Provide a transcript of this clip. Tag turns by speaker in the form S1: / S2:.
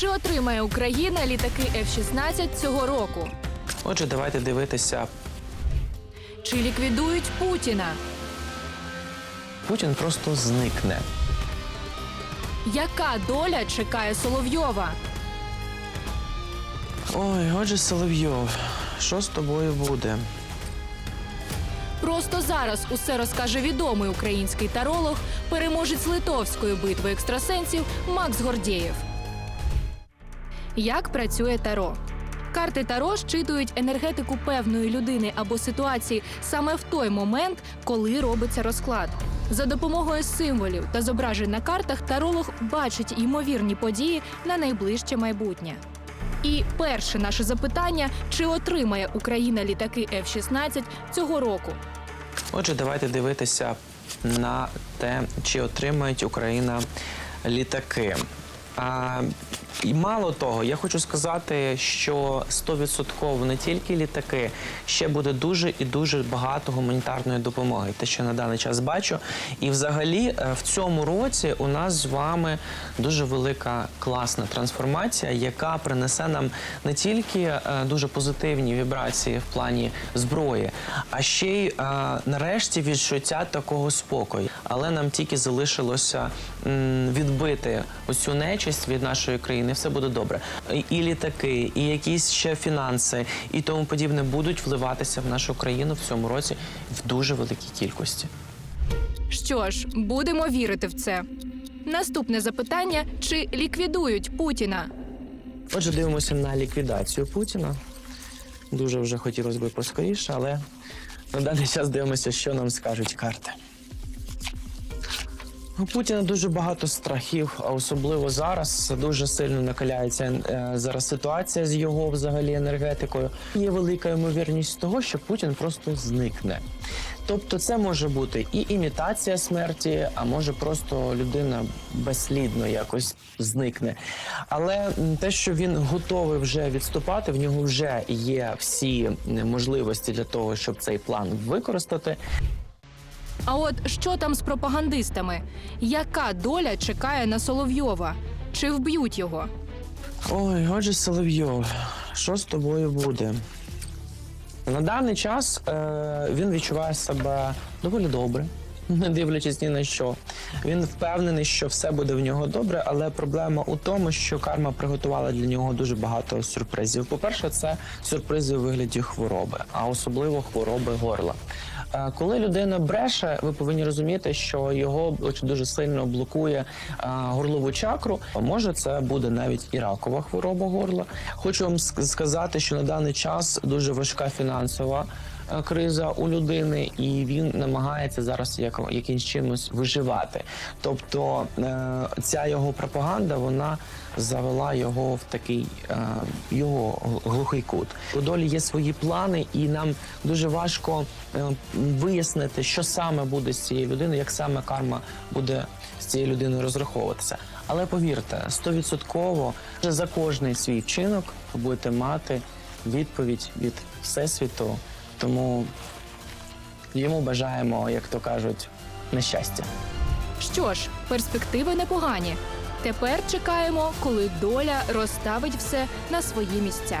S1: Чи отримає Україна літаки F-16 цього року?
S2: Отже, давайте дивитися.
S1: Чи ліквідують Путіна?
S2: Путін просто зникне.
S1: Яка доля чекає Соловйова?
S2: Ой, отже, Соловйов, що з тобою буде?
S1: Просто зараз усе розкаже відомий український таролог, переможець литовської битви екстрасенсів Макс Гордєєв. Як працює таро? Карти таро щитують енергетику певної людини або ситуації саме в той момент, коли робиться розклад. За допомогою символів та зображень на картах таролог бачить ймовірні події на найближче майбутнє. І перше наше запитання: чи отримає Україна літаки F-16 цього року?
S2: Отже, давайте дивитися на те, чи отримають Україна літаки. А, і мало того, я хочу сказати, що 100% не тільки літаки, ще буде дуже і дуже багато гуманітарної допомоги. Те, що на даний час бачу. І взагалі е, в цьому році у нас з вами дуже велика класна трансформація, яка принесе нам не тільки е, дуже позитивні вібрації в плані зброї, а ще й е, нарешті відчуття такого спокою. Але нам тільки залишилося відбити оцю нечисть від нашої країни. Все буде добре. І- І літаки, і якісь ще фінанси, і тому подібне будуть вливатися в нашу країну в цьому році в дуже великій кількості.
S1: Що ж, будемо вірити в це. Наступне запитання: чи ліквідують Путіна?
S2: Отже, дивимося на ліквідацію Путіна. Дуже вже хотілося б поскоріше, але на даний час дивимося, що нам скажуть карти. У Путіна дуже багато страхів, а особливо зараз дуже сильно накаляється е, зараз ситуація з його взагалі енергетикою. Є велика ймовірність того, що Путін просто зникне. Тобто, це може бути і імітація смерті, а може просто людина безслідно якось зникне. Але те, що він готовий вже відступати, в нього вже є всі можливості для того, щоб цей план використати.
S1: А от що там з пропагандистами? Яка доля чекає на Соловйова? Чи вб'ють його?
S2: Ой, отже, Соловйов, що з тобою буде? На даний час е, він відчуває себе доволі добре, не дивлячись ні на що. Він впевнений, що все буде в нього добре, але проблема у тому, що карма приготувала для нього дуже багато сюрпризів. По-перше, це сюрпризи у вигляді хвороби, а особливо хвороби горла. Е, Коли людина бреше, ви повинні розуміти, що його дуже сильно блокує е, горлову чакру. Може, це буде навіть і ракова хвороба горла. Хочу вам сказати, що на даний час дуже важка фінансова криза у людини, і він намагається зараз як, якимсь чимось виживати. Тобто е, ця його пропаганда вона завела його в такий е, його глухий кут. У долі є свої плани, і нам дуже важко е, вияснити, що саме буде з цією людиною, як саме карма буде з цією людиною розраховуватися. Але повірте, стовідсотково за кожний свій вчинок ви будете мати відповідь від всесвіту. Тому йому бажаємо, як то кажуть, нещастя.
S1: Що ж, перспективи непогані. Тепер чекаємо, коли доля розставить все на свої місця.